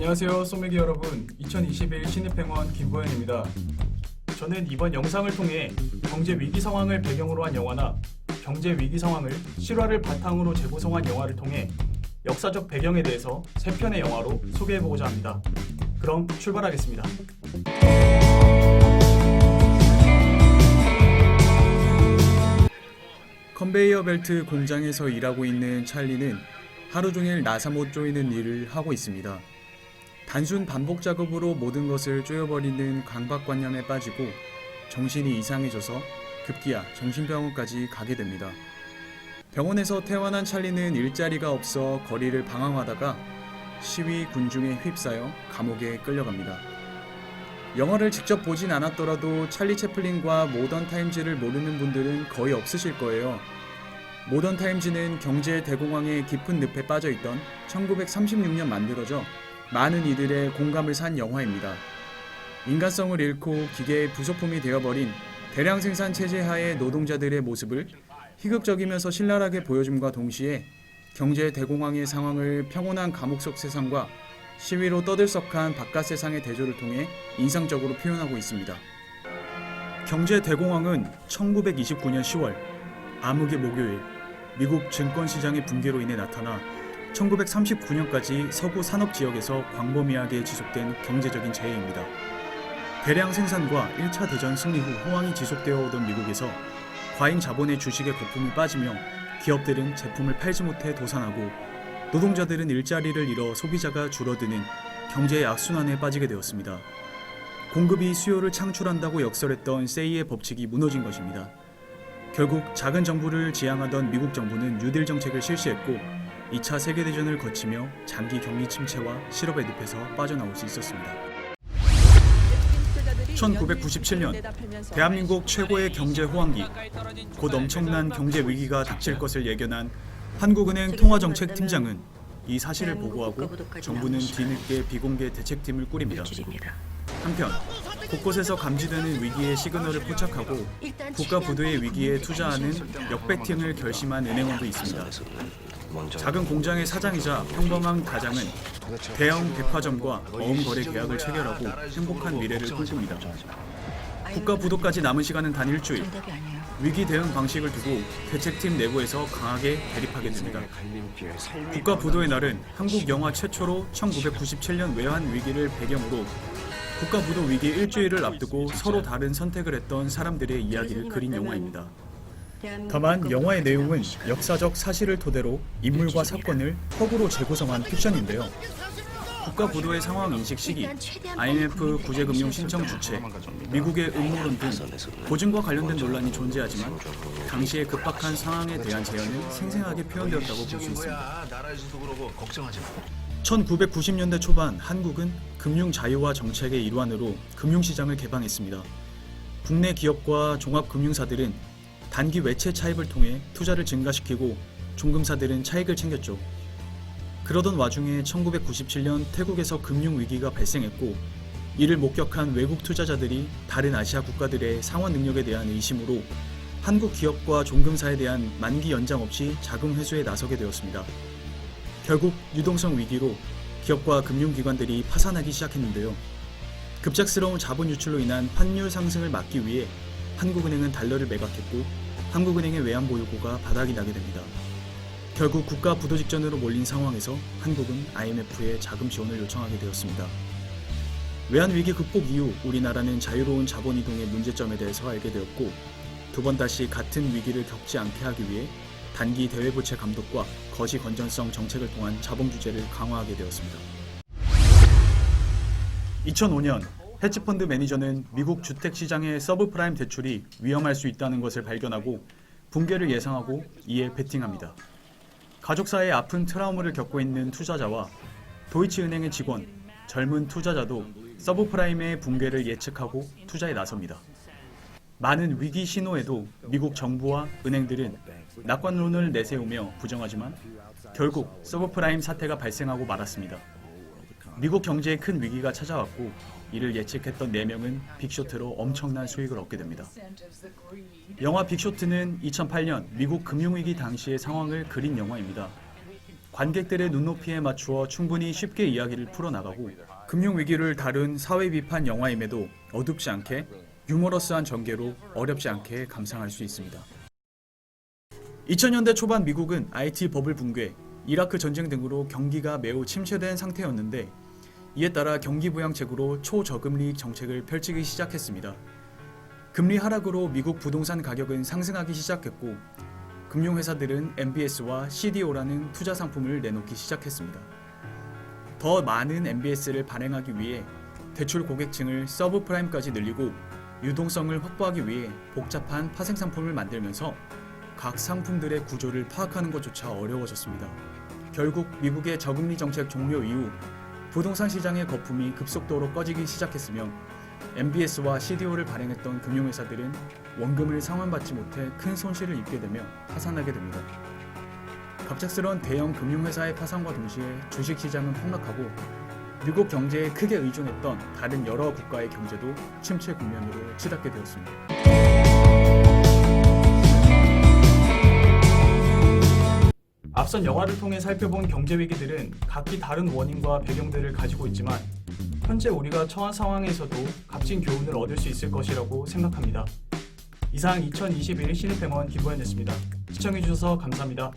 안녕하세요, 소맥이 여러분. 2021 신입행원 김보현입니다. 저는 이번 영상을 통해 경제 위기 상황을 배경으로 한 영화나 경제 위기 상황을 실화를 바탕으로 재구성한 영화를 통해 역사적 배경에 대해서 세 편의 영화로 소개해보고자 합니다. 그럼 출발하겠습니다. 컨베이어 벨트 공장에서 일하고 있는 찰리는 하루 종일 나사 못 조이는 일을 하고 있습니다. 단순 반복 작업으로 모든 것을 쪼여버리는 강박관념에 빠지고 정신이 이상해져서 급기야 정신병원까지 가게 됩니다. 병원에서 퇴원한 찰리는 일자리가 없어 거리를 방황하다가 시위 군중에 휩싸여 감옥에 끌려갑니다. 영화를 직접 보진 않았더라도 찰리 채플린과 모던 타임즈를 모르는 분들은 거의 없으실 거예요. 모던 타임즈는 경제 대공황의 깊은 늪에 빠져 있던 1936년 만들어져 많은 이들의 공감을 산 영화입니다. 인간성을 잃고 기계의 부속품이 되어버린 대량 생산 체제 하의 노동자들의 모습을 희극적이면서 신랄하게 보여줌과 동시에 경제 대공황의 상황을 평온한 감옥 속 세상과 시위로 떠들썩한 바깥 세상의 대조를 통해 인상적으로 표현하고 있습니다. 경제 대공황은 1929년 10월 암흑의 목요일 미국 증권 시장의 붕괴로 인해 나타나 1939년까지 서구 산업 지역에서 광범위하게 지속된 경제적인 재해입니다. 대량 생산과 1차 대전 승리 후 호황이 지속되어 오던 미국에서 과잉 자본의 주식의 거품이 빠지며 기업들은 제품을 팔지 못해 도산하고 노동자들은 일자리를 잃어 소비자가 줄어드는 경제의 악순환에 빠지게 되었습니다. 공급이 수요를 창출한다고 역설했던 세이의 법칙이 무너진 것입니다. 결국 작은 정부를 지향하던 미국 정부는 뉴딜 정책을 실시했고 2차 세계대전을 거치며 장기 경기 침체와 실업의 늪에서 빠져나올 수 있었습니다. 1997년 대한민국 최고의 경제 호황기, 곧 엄청난 경제 위기가 닥칠 것을 예견한 한국은행 통화정책 팀장은 이 사실을 보고하고 정부는 뒤늦게 비공개 대책팀을 꾸립니다. 한편 곳곳에서 감지되는 위기의 시그널을 포착하고 국가 부도의 위기에 투자하는 역배팅을 결심한 은행원도 있습니다. 작은 공장의 사장이자 평범한 가장은 대형 백화점과 어음 거래 계약을 체결하고 행복한 미래를 꿈꿉니다. 국가 부도까지 남은 시간은 단 일주일. 위기 대응 방식을 두고 대책팀 내부에서 강하게 대립하게 됩니다. 국가 부도의 날은 한국 영화 최초로 1997년 외환 위기를 배경으로 국가 부도 위기 일주일을 앞두고 서로 다른 선택을 했던 사람들의 이야기를 그린 영화입니다. 다만 영화의 내용은 역사적 사실을 토대로 인물과 사건을 허구로 재구성한 픽션인데요. 국가 부도의 상황 인식 시기, IMF 구제금융 신청 주체, 미국의 음모론 등 보증과 관련된 논란이 존재하지만 당시의 급박한 상황에 대한 제안은 생생하게 표현되었다고 볼 수 있습니다. 1990년대 초반 한국은 금융 자유화 정책의 일환으로 금융시장을 개방했습니다. 국내 기업과 종합금융사들은 단기 외채 차입을 통해 투자를 증가시키고 종금사들은 차익을 챙겼죠. 그러던 와중에 1997년 태국에서 금융위기가 발생했고 이를 목격한 외국 투자자들이 다른 아시아 국가들의 상환 능력에 대한 의심으로 한국 기업과 종금사에 대한 만기 연장 없이 자금 회수에 나서게 되었습니다. 결국 유동성 위기로 기업과 금융기관들이 파산하기 시작했는데요. 급작스러운 자본 유출로 인한 환율 상승을 막기 위해 한국은행은 달러를 매각했고 한국은행의 외환 보유고가 바닥이 나게 됩니다. 결국 국가 부도 직전으로 몰린 상황에서 한국은 IMF에 자금 지원을 요청하게 되었습니다. 외환 위기 극복 이후 우리나라는 자유로운 자본 이동의 문제점에 대해서 알게 되었고 두 번 다시 같은 위기를 겪지 않게 하기 위해 단기 대외 부채 감독과 거시 건전성 정책을 통한 자본 규제를 강화하게 되었습니다. 2005년 헤지펀드 매니저는 미국 주택 시장의 서브프라임 대출이 위험할 수 있다는 것을 발견하고 붕괴를 예상하고 이에 베팅합니다. 가족사의 아픈 트라우마를 겪고 있는 투자자와 도이치은행의 직원, 젊은 투자자도 서브프라임의 붕괴를 예측하고 투자에 나섭니다. 많은 위기 신호에도 미국 정부와 은행들은 낙관론을 내세우며 부정하지만 결국 서브프라임 사태가 발생하고 말았습니다. 미국 경제에 큰 위기가 찾아왔고 이를 예측했던 4명은 빅쇼트로 엄청난 수익을 얻게 됩니다. 영화 빅쇼트는 2008년 미국 금융위기 당시의 상황을 그린 영화입니다. 관객들의 눈높이에 맞추어 충분히 쉽게 이야기를 풀어나가고 금융 위기를 다룬 사회 비판 영화임에도 어둡지 않게 유머러스한 전개로 어렵지 않게 감상할 수 있습니다. 2000년대 초반 미국은 IT 버블 붕괴, 이라크 전쟁 등으로 경기가 매우 침체된 상태였는데 이에 따라 경기 부양책으로 초저금리 정책을 펼치기 시작했습니다. 금리 하락으로 미국 부동산 가격은 상승하기 시작했고 금융회사들은 MBS와 CDO라는 투자 상품을 내놓기 시작했습니다. 더 많은 MBS를 발행하기 위해 대출 고객층을 서브프라임까지 늘리고 유동성을 확보하기 위해 복잡한 파생 상품을 만들면서 각 상품들의 구조를 파악하는 것조차 어려워졌습니다. 결국 미국의 저금리 정책 종료 이후 부동산 시장의 거품이 급속도로 꺼지기 시작했으며 MBS와 CDO를 발행했던 금융회사들은 원금을 상환받지 못해 큰 손실을 입게 되며 파산하게 됩니다. 갑작스런 대형 금융회사의 파산과 동시에 주식시장은 폭락하고 미국 경제에 크게 의존했던 다른 여러 국가의 경제도 침체 국면으로 치닫게 되었습니다. 앞선 영화를 통해 살펴본 경제 위기들은 각기 다른 원인과 배경들을 가지고 있지만 현재 우리가 처한 상황에서도 값진 교훈을 얻을 수 있을 것이라고 생각합니다. 이상 2021 신입병원 김보현이었습니다. 시청해주셔서 감사합니다.